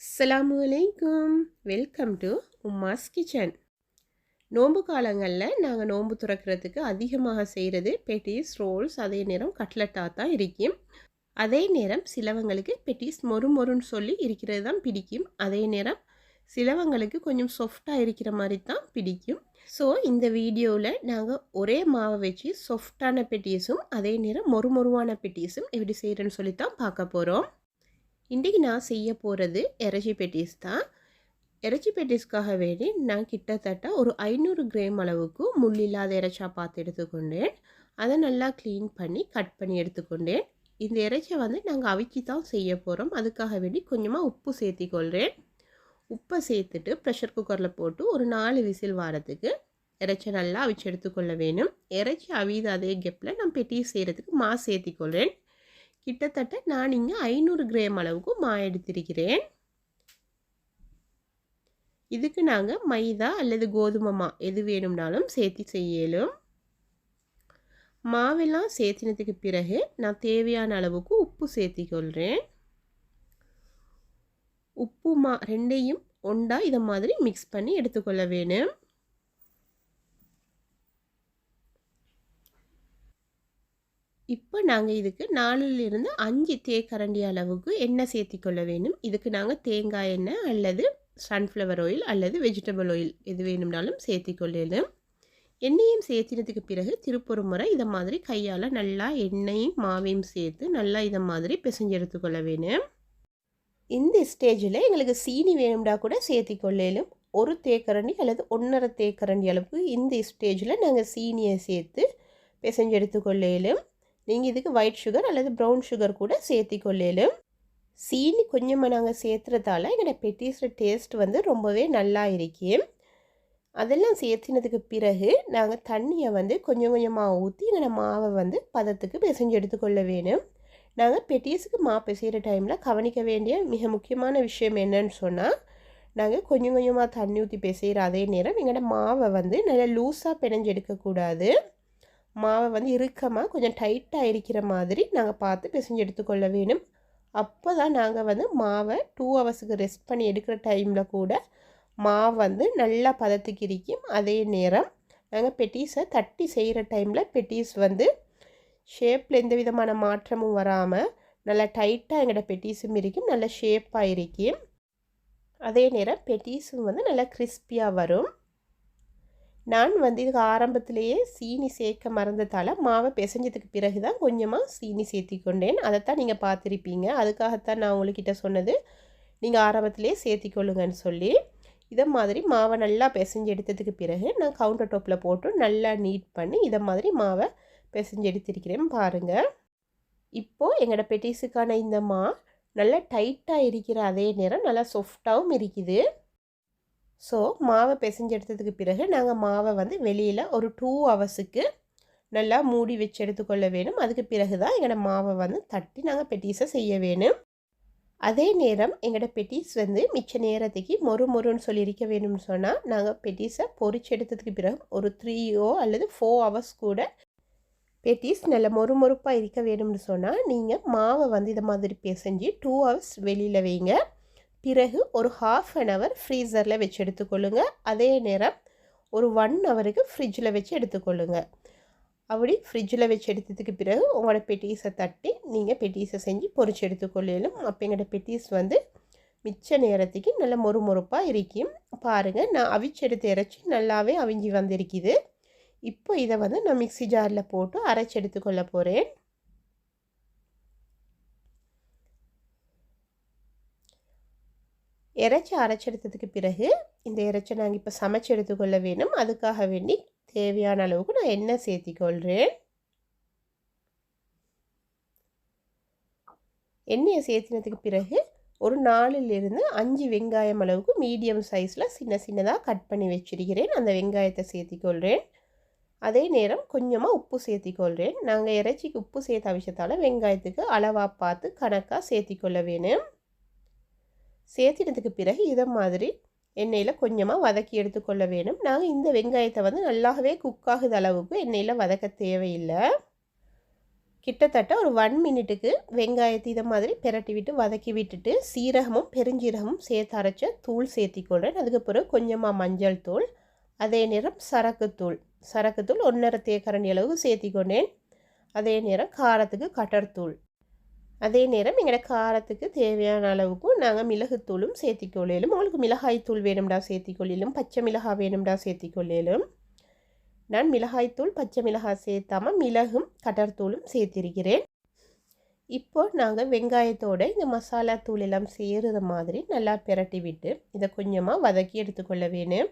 அஸ்லாமு அலைக்கும். Welcome to உம்மாஸ் kitchen நோன்பு காலங்களில் நாங்கள் நோன்பு துறக்கிறதுக்கு அதிகமாக செய்கிறது பெட்டிஸ் ரோல்ஸ் அதே நேரம் கட்லட்டாக தான் இருக்கும். அதே நேரம் சிலவங்களுக்கு பெட்டிஸ் மொறு மொறுன்னு சொல்லி இருக்கிறது தான் பிடிக்கும். அதே நேரம் சிலவங்களுக்கு கொஞ்சம் சாஃப்டாக இருக்கிற மாதிரி தான் பிடிக்கும். ஸோ இந்த வீடியோவில் நாங்கள் ஒரே மாவை வச்சு சாஃப்டான பெட்டிஸும் அதே நேரம் மொறு மொறுவான பெட்டிஸும் எப்படி செய்கிறேன்னு சொல்லி தான் பார்க்க போகிறோம் இன்றைக்கி நான் செய்ய போகிறது இறைச்சி பெட்டிஸ் தான். இறைச்சி பெட்டிஸ்க்காக வேண்டி நான் கிட்டத்தட்ட ஒரு ஐநூறு கிராம் அளவுக்கு முள் இல்லாத இறைச்சா பார்த்து எடுத்துக்கொண்டேன். அதை நல்லா க்ளீன் பண்ணி கட் பண்ணி எடுத்துக்கொண்டேன். இந்த இறைச்சியை வந்து நாங்கள் அவிச்சி தான் செய்ய போகிறோம் அதுக்காக வேண்டி கொஞ்சமாக உப்பு சேர்த்திக்கொள்கிறேன் உப்பை சேர்த்துட்டு ப்ரெஷர் குக்கரில் போட்டு ஒரு நாலு விசில் வாரத்துக்கு இறைச்சி நல்லா அவிச்சு எடுத்துக்கொள்ள வேணும். இறைச்சி அவித அதே கெப்பில் நான் பெட்டி செய்கிறதுக்கு மா சேர்த்திக்கொள்கிறேன் கிட்டத்தட்ட நான் இங்கே ஐநூறு கிராம் அளவுக்கு மா எடுத்திருக்கிறேன் இதுக்கு நாங்கள் மைதா அல்லது கோதுமை மா எது வேணும்னாலும் சேர்த்து செய்யலும். மாவெல்லாம் சேர்த்தினதுக்கு பிறகு நான் தேவையான அளவுக்கு உப்பு சேர்த்திக்கொள்கிறேன் உப்பு மா ரெண்டையும் ஒண்டா இதை மாதிரி மிக்ஸ் பண்ணி எடுத்துக்கொள்ள வேணும். இப்போ நாங்கள் இதுக்கு நாலுலேருந்து அஞ்சு தேக்கரண்டி அளவுக்கு எண்ணெய் சேர்த்திக்கொள்ள வேணும் இதுக்கு நாங்கள் தேங்காய் எண்ணெய் அல்லது சன்ஃப்ளவர் ஆயில் அல்லது வெஜிடபிள் ஆயில் எது வேணும்னாலும் சேர்த்திக்கொள்ளலும். எண்ணெயும் சேர்த்தினதுக்கு பிறகு திருப்பொரு முறை இதை மாதிரி கையால் நல்லா எண்ணெயும் மாவையும் சேர்த்து நல்லா இதை மாதிரி பிசைஞ்செடுத்துக்கொள்ள வேணும் இந்த ஸ்டேஜில் எங்களுக்கு சீனி வேணும்டா கூட சேர்த்திக்கொள்ளலும். ஒரு தேக்கரண்டி அல்லது ஒன்றரை தேக்கரண்டி அளவுக்கு இந்த ஸ்டேஜில் நாங்கள் சீனியை சேர்த்து பிசைஞ்செடுத்துக்கொள்ளலும் நீங்கள் இதுக்கு ஒயிட் சுகர் அல்லது ப்ரௌன் சுகர் கூட சேர்த்திக்கொள்ளலும். சீனி கொஞ்சமாக நாங்கள் சேர்த்துறதால எங்களோட பெட்டிஸோட டேஸ்ட் வந்து ரொம்பவே நல்லா இருக்கும் அதெல்லாம் சேர்த்தினதுக்கு பிறகு நாங்கள் தண்ணியை வந்து கொஞ்சம் கொஞ்சமாக ஊற்றி எங்களோட மாவை வந்து பதத்துக்கு பிசைஞ்சு எடுத்துக்கொள்ள வேணும். நாங்கள் பெட்டிஸுக்கு மா பிசைகிற டைமில் கவனிக்க வேண்டிய மிக முக்கியமான விஷயம் என்னன்னு சொன்னால் நாங்கள் கொஞ்சம் கொஞ்சமாக தண்ணி ஊற்றி பிசைகிற அதே நேரம் எங்களோட மாவை வந்து நல்லா லூஸாக பிணைஞ்சு எடுக்கக்கூடாது. மாவை வந்து இறுக்கமாக கொஞ்சம் டைட்டாக இருக்கிற மாதிரி நாங்கள் பார்த்து பிசைஞ்சு எடுத்துக்கொள்ள வேணும் அப்போ தான் நாங்கள் வந்து மாவை டூ ஹவர்ஸுக்கு ரெஸ்ட் பண்ணி எடுக்கிற டைமில் கூட மாவு வந்து நல்லா பதத்துக்கு இருக்கும் அதே நேரம் நாங்கள் பெட்டீஸை தட்டி செய்கிற டைமில் பெட்டீஸ் வந்து ஷேப்பில் எந்த விதமான மாற்றமும் வராமல் நல்லா டைட்டாக எங்களோட பெட்டீஸும் இருக்கும் நல்ல ஷேப்பாக இருக்கும் அதே நேரம் பெட்டீஸும் வந்து நல்லா கிறிஸ்பியாக வரும். நான் வந்து இதுக்கு ஆரம்பத்திலேயே சீனி சேர்க்க மறந்ததால் மாவை பிசைஞ்சதுக்கு பிறகு தான் கொஞ்சமாக சீனி சேர்த்திக்கொண்டேன். அதைத்தான் நீங்கள் பார்த்துருப்பீங்க. அதுக்காகத்தான் நான் உங்கள்கிட்ட சொன்னது. நீங்கள் ஆரம்பத்திலேயே சேர்த்திக்கொள்ளுங்கன்னு சொல்லி. இதை மாதிரி மாவை நல்லா பிசைஞ்சு எடுத்ததுக்கு பிறகு நான் கவுண்டர் டாப்பில் போட்டு நல்லா நீட் பண்ணி இதை மாதிரி மாவை பிசைஞ்சு எடுத்திருக்கிறேன் பாருங்கள் இப்போது எங்களோட பெட்டிஸுக்கான இந்த மா நல்லா டைட்டாக இருக்கிற அதே நேரம் நல்லா சாஃப்டாகவும் இருக்குது. ஸோ மாவை பிசைஞ்சு எடுத்ததுக்கு பிறகு நாங்கள் மாவை வந்து வெளியில் ஒரு டூ ஹவர்ஸுக்கு நல்லா மூடி வச்சு எடுத்துக்கொள்ள வேணும். அதுக்கு பிறகு தான் எங்களோட மாவை வந்து தட்டி நாங்கள் பெட்டீஸை செய்ய வேணும். அதே நேரம் எங்களோட பெட்டீஸ் வந்து மிச்ச நேரத்துக்கு மொறு மொறுன்னு சொல்லி இருக்க வேணும்னு சொன்னால் நாங்கள் பெட்டீஸை பொறிச்சு எடுத்ததுக்கு பிறகு ஒரு த்ரீயோ அல்லது ஃபோர் ஹவர்ஸ் கூட பெட்டிஸ் நல்ல மொறு மொறுப்பாக இருக்க வேணும்னு சொன்னால் நீங்கள் மாவை வந்து இதை மாதிரி பிசைஞ்சு டூ ஹவர்ஸ் வெளியில் வைங்க. பிறகு ஒரு ஹாஃப் அன் ஹவர் ஃப்ரீசரில் வச்சு எடுத்துக்கொள்ளுங்க. அதே நேரம் ஒரு ஒன் ஹவருக்கு ஃப்ரிட்ஜில் வச்சு எடுத்துக்கொள்ளுங்க. அப்படி ஃப்ரிட்ஜில் வச்சு எடுத்ததுக்கு பிறகு உங்களோட பெட்டீஸை தட்டி நீங்கள் பெட்டீஸை செஞ்சு பொறிச்சு எடுத்துக்கொள்ளலும் அப்போ எங்களோட பெட்டீஸ் வந்து மிச்ச நேரத்துக்கு நல்ல மொறுமொறுப்பாக இருக்கும். பாருங்கள் நான் அவிச்செடுத்து இறைச்சி நல்லாவே அவிஞ்சி வந்திருக்குது. இப்போ இதை வந்து நான் மிக்சி ஜாரில் போட்டு அரைச்சி எடுத்துக்கொள்ள போகிறேன் இறைச்சி அரைச்செடுத்ததுக்கு பிறகு இந்த இறைச்சி நாங்கள் இப்போ சமைச்சு எடுத்துக்கொள்ள வேணும் அதுக்காக வேண்டி தேவையான அளவுக்கு நான் எண்ணெய் சேர்த்திக்கொள்கிறேன் எண்ணெயை சேர்த்தினதுக்கு பிறகு ஒரு நாலுலேருந்து அஞ்சு வெங்காயம் அளவுக்கு மீடியம் சைஸில் சின்ன சின்னதாக கட் பண்ணி வச்சிருக்கிறேன். அந்த வெங்காயத்தை சேர்த்திக்கொள்கிறேன் அதே நேரம் கொஞ்சமாக உப்பு சேர்த்திக்கொள்கிறேன் நாங்கள் இறைச்சிக்கு உப்பு சேர்த்த அவசியத்தால் வெங்காயத்துக்கு அளவாக பார்த்து கணக்காக சேர்த்திக்கொள்ள வேணும். சேர்த்தினதுக்கு பிறகு இதை மாதிரி எண்ணெயில் கொஞ்சமாக வதக்கி எடுத்துக்கொள்ள வேணும். நாங்கள் இந்த வெங்காயத்தை வந்து நல்லாவே குக் ஆகுது அளவுக்கு எண்ணெயில் வதக்க தேவையில்லை. கிட்டத்தட்ட ஒரு ஒன் மினிட்டுக்கு வெங்காயத்தை இதை மாதிரி பிரட்டி விட்டு வதக்கி விட்டுட்டு சீரகமும் பெருஞ்சீரகமும் சேர்த்து அரைச்ச தூள் சேர்த்திக்கொள்கிறேன் அதுக்கு பிறகு கொஞ்சமாக மஞ்சள் தூள் அதே நேரம் சரக்குத்தூள் சரக்குத்தூள் ஒன்றரை தேக்கரணி அளவுக்கு சேர்த்திக்கொண்டேன் அதே நேரம் காரத்துக்கு கட்டர்த்தூள் அதே நேரம் எங்களோட காரத்துக்கு தேவையான அளவுக்கு நாங்கள் மிளகுத்தூளும் சேர்த்திக்கொள்ளையிலும் உங்களுக்கு மிளகாய்த்தூள் வேணும்டா சேர்த்திக்கொள்ளிலும் பச்சை மிளகாய் வேணும்டா சேர்த்திக்கொள்ளையிலும் நான் மிளகாய்த்தூள் பச்சை மிளகாய் சேர்த்தாமல் மிளகும் கடற்தூளும் சேர்த்திருக்கிறேன். இப்போ நாங்கள் வெங்காயத்தோடு இந்த மசாலா தூள் எல்லாம் சேருற மாதிரி நல்லா பிரட்டி விட்டு இதை கொஞ்சமாக வதக்கி எடுத்துக்கொள்ள வேணும்.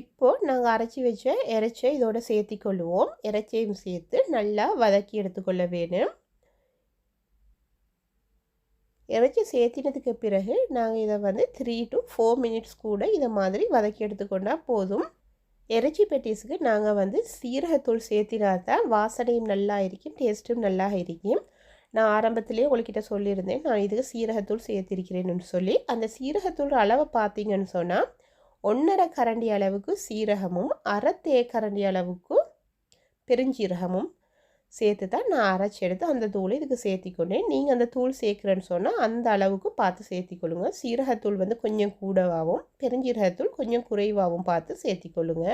இப்போது நாங்கள் அரைச்சி வச்ச இறைச்சை இதோட சேர்த்து கொள்ளுவோம் இறைச்சையும் சேர்த்து நல்லா வதக்கி எடுத்துக்கொள்ள வேணும். இறைச்சி சேர்த்தினதுக்கு பிறகு நாங்கள் இதை வந்து த்ரீ டு ஃபோர் மினிட்ஸ் கூட இதை மாதிரி வதக்கி எடுத்துக்கொண்டால் போதும். இறைச்சி பெட்டிஸுக்கு நாங்கள் வந்து சீரகத்தூள் சேர்த்தினா தான் வாசனையும் நல்லா இருக்கும் டேஸ்ட்டும் நல்லா இருக்கும். நான் ஆரம்பத்திலே உங்கள்கிட்ட சொல்லியிருந்தேன் நான் இதுக்கு சீரகத்தூள் சேர்த்திருக்கிறேன்னு சொல்லி. அந்த சீரகத்தூள் அளவை பார்த்தீங்கன்னு சொன்னால் ஒன்றரை கரண்டி அளவுக்கு சீரகமும் அரை தேக்கரண்டி அளவுக்கு பெருஞ்சீரகமும் சேர்த்து தான் நான் அரைச்சி எடுத்து அந்த தூளை இதுக்கு சேர்த்திக்கொண்டேன். நீங்கள் அந்த தூள் சேர்க்குறேன்னு சொன்னால் அந்த அளவுக்கு பார்த்து சேர்த்திக்கொள்ளுங்க. சீரகத்தூள் வந்து கொஞ்சம் கூடவாகவும் பெருஞ்சீரகத்தூள் கொஞ்சம் குறைவாகவும் பார்த்து சேர்த்திக்கொள்ளுங்க.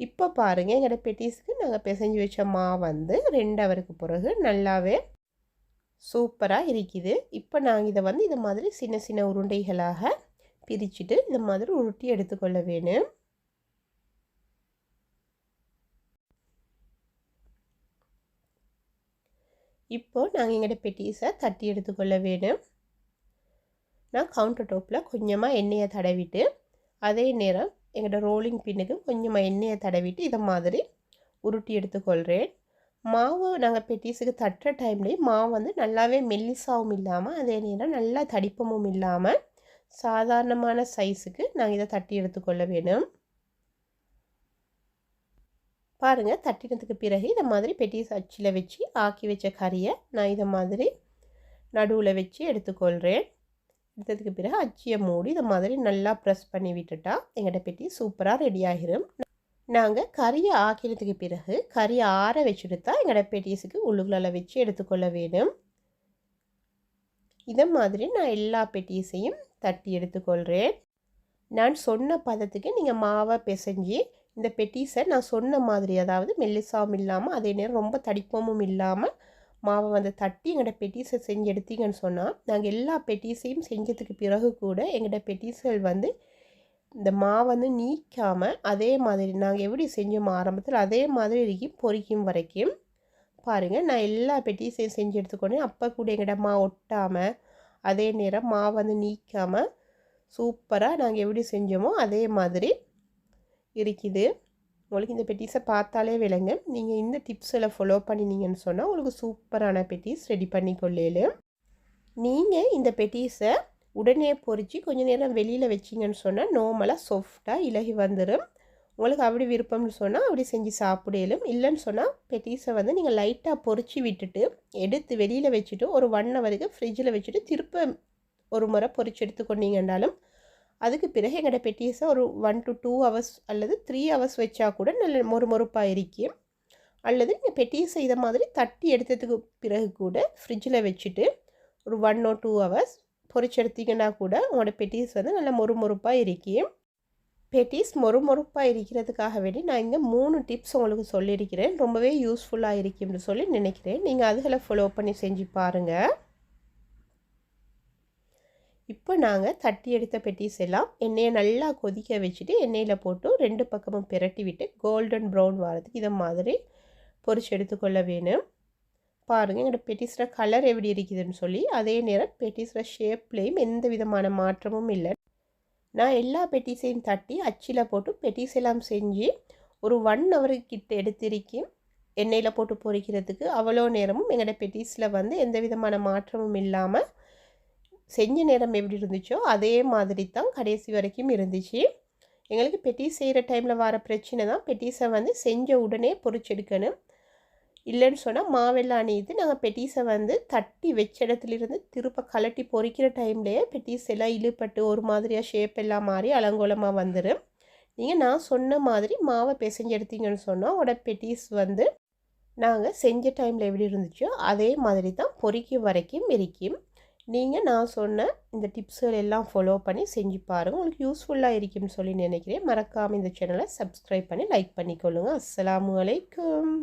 இப்போ பாருங்கள் எங்களோட பெட்டிஸ்க்கு நாங்கள் பிசைஞ்சு வச்ச மா வந்து ரெண்டு அவருக்கு பிறகு நல்லாவே சூப்பராக இருக்குது. இப்போ நாங்கள் இதை வந்து இது மாதிரி சின்ன சின்ன உருண்டைகளாக பிரிச்சுட்டு இந்த மாதிரி உருட்டி எடுத்துக்கொள்ள வேணும். இப்போது நாங்கள் எங்களோட பெட்டீஸை தட்டி எடுத்துக்கொள்ள வேணும். நான் கவுண்டர் டாப்பில் கொஞ்சமாக எண்ணெயை தடவிட்டு அதே நேரம் எங்களோட ரோலிங் பின்னுக்கு கொஞ்சமாக எண்ணெயை தடவிட்டு இதை மாதிரி உருட்டி எடுத்துக்கொள்கிறேன் மாவு நாங்கள் பெட்டீஸுக்கு தட்டுற டைம்லேயும் மாவு வந்து நல்லாவே மெல்லிசாவும் இல்லாமல் அதே நேரம் நல்லா தடிப்பமும் இல்லாமல் சாதாரணமான சைஸுக்கு நாங்கள் இதை தட்டி எடுத்துக்கொள்ள வேணும் பாருங்கள் தட்டினதுக்கு பிறகு இதை மாதிரி பெட்டி அச்சில் வச்சு ஆக்கி வச்ச கறியை நான் இதை மாதிரி நடுவில் வச்சு எடுத்துக்கொள்கிறேன் எடுத்ததுக்கு பிறகு அச்சியை மூடி இதை மாதிரி நல்லா ப்ரெஸ் பண்ணி விட்டுட்டா எங்கள்கிட்ட பெட்டி சூப்பராக ரெடி ஆகிரும். நாங்கள் கறியை ஆக்கினதுக்கு பிறகு கறியை ஆற வச்சுடுத்தா எங்களோட பெட்டிஸுக்கு உள்ளுக்குள்ள வச்சு எடுத்துக்கொள்ள வேணும் இதை மாதிரி நான் எல்லா பெட்டிஸையும் தட்டி எடுத்துக்கொள்கிறேன் நான் சொன்ன பதத்துக்கு நீங்கள் மாவை பிசைஞ்சு இந்த பெட்டிஸை நான் சொன்ன மாதிரி அதாவது மெல்லிசாவும் இல்லாமல் அதே நேரம் ரொம்ப தடிப்பமும் இல்லாமல் மாவை வந்து தட்டி எங்கள்ட பெட்டிஸை செஞ்சு எடுத்தீங்கன்னு சொன்னால் நாங்கள் எல்லா பெட்டிஸையும் செஞ்சதுக்கு பிறகு கூட எங்கள்கிட்ட பெட்டிஸ்கள் வந்து இந்த மாவை வந்து நீக்காமல் அதே மாதிரி நாங்கள் எப்படி செஞ்சோம் ஆரம்பத்தில் அதே மாதிரி இருக்கும் பொறிக்கும் வரைக்கும் பாருங்கள் நான் எல்லா பெட்டிஸையும் செஞ்சு எடுத்துக்கொண்டேன். அப்போ கூட எங்கள்கிட்ட மா ஒட்டாமல் அதே நேரம் மாவு வந்து நீக்காமல் சூப்பராக நாங்கள் எப்படி செஞ்சோமோ அதே மாதிரி இருக்குது. உங்களுக்கு இந்த பெட்டிஸை பார்த்தாலே விளங்க. நீங்கள் இந்த டிப்ஸில் ஃபாலோ பண்ணினீங்கன்னு சொன்னால் உங்களுக்கு சூப்பரான பெட்டிஸ் ரெடி பண்ணி நீங்கள் இந்த பெட்டிஸை உடனே பொறிச்சு கொஞ்சம் நேரம் வெளியில் வச்சிங்கன்னு சொன்னால் நார்மலாக சாஃப்டாக இலகி வந்துடும் உங்களுக்கு அப்படி விருப்பம்னு சொன்னால் அப்படி செஞ்சு சாப்பிடலும். இல்லைன்னு சொன்னால் பெட்டீஸை வந்து நீங்கள் லைட்டாக பொறிச்சு விட்டுட்டு எடுத்து வெளியில் வச்சுட்டு ஒரு ஒன் ஹவருக்கு ஃப்ரிட்ஜில் வச்சுட்டு திருப்ப ஒரு முறை பொறிச்சு எடுத்துக்கொண்டீங்கன்னாலும் அதுக்கு பிறகு எங்களோட பெட்டீஸை ஒரு ஒன் டு டூ ஹவர்ஸ் அல்லது த்ரீ ஹவர்ஸ் வச்சா கூட நல்ல மொறு மொறுப்பாக இருக்கும் அல்லது நீங்கள் பெட்டீஸை இதை மாதிரி தட்டி எடுத்ததுக்கு பிறகு கூட ஃப்ரிட்ஜில் வச்சுட்டு ஒரு ஒன் ஓ டூ ஹவர்ஸ் பொறிச்செடுத்தீங்கன்னா கூட உங்களோட பெட்டீஸ் வந்து நல்ல மொறு மொறுப்பாக இருக்கும் பெட்டிஸ் மொறுமொறுப்பாக இருக்கிறதுக்காக வேண்டி நான் இங்கே மூணு டிப்ஸ் உங்களுக்கு சொல்லியிருக்கிறேன். ரொம்பவே யூஸ்ஃபுல்லாக இருக்கும்னு சொல்லி நினைக்கிறேன். நீங்கள் அதுகளை ஃபாலோ பண்ணி செஞ்சு பாருங்கள் இப்போ நாங்கள் தட்டி எடுத்த பெட்டிஸ் எல்லாம் எண்ணெயை நல்லா கொதிக்க வச்சுட்டு எண்ணெயில் போட்டு ரெண்டு பக்கமும் பிரட்டி விட்டு கோல்டன் ப்ரௌன் வரதுக்கு இதை மாதிரி பொறிச்சு எடுத்துக்கொள்ள வேணும். பாருங்கள் எங்களோட பெட்டிஸில் கலர் எப்படி இருக்குதுன்னு சொல்லி அதே நேரம் பெட்டிஸில் ஷேப்லேயும் எந்த விதமான மாற்றமும் இல்லை. நான் எல்லா பெட்டிஸையும் தட்டி அச்சில் போட்டு பெட்டிஸ் எல்லாம் செஞ்சு ஒரு ஒன் ஹவருக்கு கிட்ட எடுத்திருக்கேன் எண்ணெயில் போட்டு பொரிக்கிறதுக்கு அவ்வளோ நேரமும் எங்களோட பெட்டிஸில் வந்து எந்த விதமான மாற்றமும் இல்லாமல் செஞ்ச நேரம் எப்படி இருந்துச்சோ அதே மாதிரி தான் கடைசி வரைக்கும் இருந்துச்சு. எங்களுக்கு பெட்டிஸ் செய்கிற டைமில் வர பிரச்சனை தான் பெட்டிஸை வந்து செஞ்ச உடனே பொறிச்செடுக்கணும் இல்லைன்னு சொன்னால் மாவெல்லாம் அணியுது. நாங்கள் பெட்டீஸை வந்து தட்டி வச்ச இடத்துலேருந்து திருப்ப கலட்டி பொறிக்கிற டைம்லேயே பெட்டீஸ் எல்லாம் இழுப்பட்டு ஒரு மாதிரியாக ஷேப் எல்லாம் மாறி அலங்கோலமாக வந்துடும் நீங்கள் நான் சொன்ன மாதிரி மாவை பிசைஞ்சு எடுத்தீங்கன்னு சொன்னால் உட பெட்டீஸ் வந்து நாங்கள் செஞ்ச டைமில் எப்படி இருந்துச்சோ அதே மாதிரி தான் பொறிக்கும் வரைக்கும் இருக்கும் நீங்கள் நான் சொன்ன இந்த டிப்ஸுகள் எல்லாம் ஃபாலோ பண்ணி செஞ்சு பாருங்கள் உங்களுக்கு யூஸ்ஃபுல்லாக இருக்கும்னு சொல்லி நினைக்கிறேன். மறக்காமல் இந்த சேனலை சப்ஸ்கிரைப் பண்ணி லைக் பண்ணிக்கொள்ளுங்கள் அஸ்ஸலாமு அலைக்கும்.